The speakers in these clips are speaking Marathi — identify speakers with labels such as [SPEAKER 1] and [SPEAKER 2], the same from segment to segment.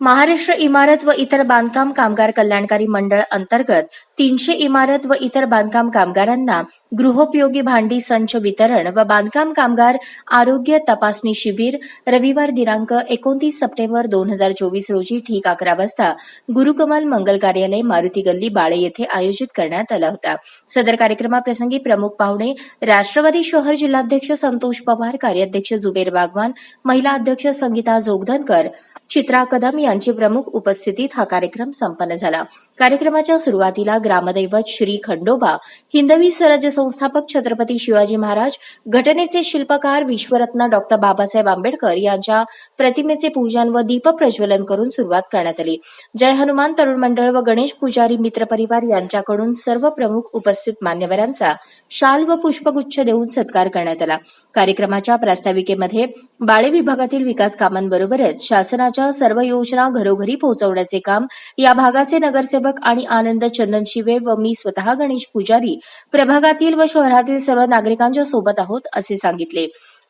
[SPEAKER 1] महाराष्ट्र इमारत व इतर बांधकाम कामगार कल्याणकारी मंडळ अंतर्गत तीनशे इमारत व इतर बांधकाम कामगारांना गृहोपयोगी भांडी संच वितरण व बांधकाम कामगार आरोग्य तपासणी शिबिर रविवार दिनांक एकोणतीस सप्टेंबर दोन हजार चोवीस रोजी ठीक अकरा वाजता गुरुकमल मंगल कार्यालय मारुती गल्ली बाळे येथे आयोजित करण्यात आला होता. सदर कार्यक्रमाप्रसंगी प्रमुख पाहुणे राष्ट्रवादी शहर जिल्हाध्यक्ष संतोष पवार कार्याध्यक्ष जुबेर बागवान महिला अध्यक्ष संगीता जोगधनकर चित्रा कदम यांची प्रमुख उपस्थितीत हा कार्यक्रम संपन्न झाला. कार्यक्रमाच्या सुरुवातीला ग्रामदैवत श्री खंडोबा हिंदवी स्वराज्य संस्थापक छत्रपती शिवाजी महाराज घटनेचे शिल्पकार विश्वरत्न डॉक्टर बाबासाहेब आंबेडकर यांच्या प्रतिमेचे पूजन व दीप प्रज्वलन करून सुरुवात करण्यात आली. जय हनुमान तरुण मंडळ व गणेश पुजारी मित्र परिवार यांच्याकडून सर्व प्रमुख उपस्थित मान्यवरांचा शाल व पुष्पगुच्छ देऊन सत्कार करण्यात आला. कार्यक्रमाच्या प्रास्ताविकेमध्ये बाळे विभागातील विकास कामांबरोबरच शासनाच्या सर्व योजना घरोघरी पोहोचवण्याचे काम या भागाचे नगरसेवक आणि आनंद चंदन शिवे व मी स्वतः गणेश पुजारी प्रभागातील व शहरातील सर्व नागरिकांच्या सोबत आहोत असे सांगितले.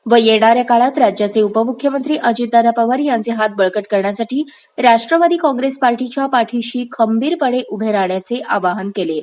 [SPEAKER 1] व येणाऱ्या काळात राज्याचे उपमुख्यमंत्री अजितदादा पवार यांचे हात बळकट करण्यासाठी राष्ट्रवादी काँग्रेस पार्टीच्या पाठीशी खंबीरपणे उभे राहण्याचे आवाहन केले.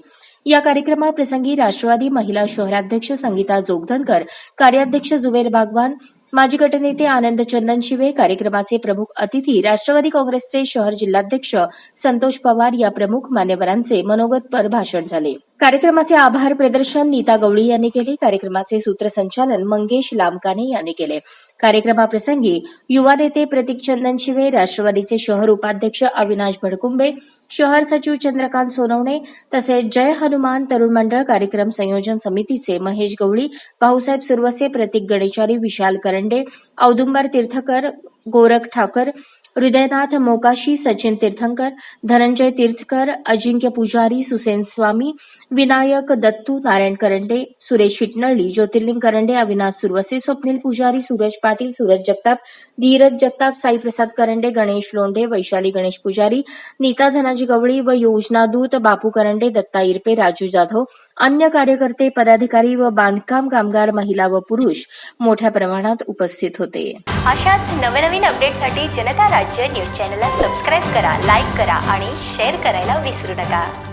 [SPEAKER 1] या कार्यक्रमाप्रसंगी राष्ट्रवादी महिला शहराध्यक्ष संगीता जोगधनकर कार्याध्यक्ष जुबेर बागवान माजी गटनेते आनंद चंदन शिवे कार्यक्रमाचे प्रमुख अतिथी राष्ट्रवादी काँग्रेसचे शहर जिल्हाध्यक्ष संतोष पवार या प्रमुख मान्यवरांचे मनोगतपर भाषण झाले. कार्यक्रमाचे आभार प्रदर्शन नीता गवळी यांनी केले. कार्यक्रमाचे सूत्रसंचालन मंगेश लामकाने यांनी केले. कार्यक्रमाप्रसंगी युवा नेते प्रतीक चंदन शिवे राष्ट्रवादीचे शहर उपाध्यक्ष अविनाश भडकुंबे शहर सचिव चंद्रकांत सोनवणे तसेच जय हनुमान तरुण मंडळ कार्यक्रम संयोजन समितीचे महेश गवळी भाऊसाहेब सुरवसे प्रतीक गणेशारी विशाल करंडे औदुंबर तीर्थकर गोरख ठाकर हृदयनाथ मोकाशी सचिन तीर्थंकर धनंजय तीर्थकर अजिंक्य पुजारी सुसेन स्वामी विनायक दत्तू नारायण करंडे सुरेश शिटनळी ज्योतिर्लिंग करंडे अविनाश सुरवसे स्वप्नील पुजारी सूरज पाटील सूरज जगताप धीरज जगताप साईप्रसाद करंडे गणेश लोंढे वैशाली गणेश पुजारी नीता धनाजी गवळी व योजनादूत बापू करंडे दत्ता इरपे राजू जाधव अन्य कार्यकर्ते पदाधिकारी व बांधकाम कामगार महिला व पुरुष मोठ्या प्रमाणात उपस्थित होते.
[SPEAKER 2] अशाच नवनवीन अपडेटसाठी जनता राज्य न्यूज चॅनलला सबस्क्राईब करा लाईक करा आणि शेअर करायला विसरू नका.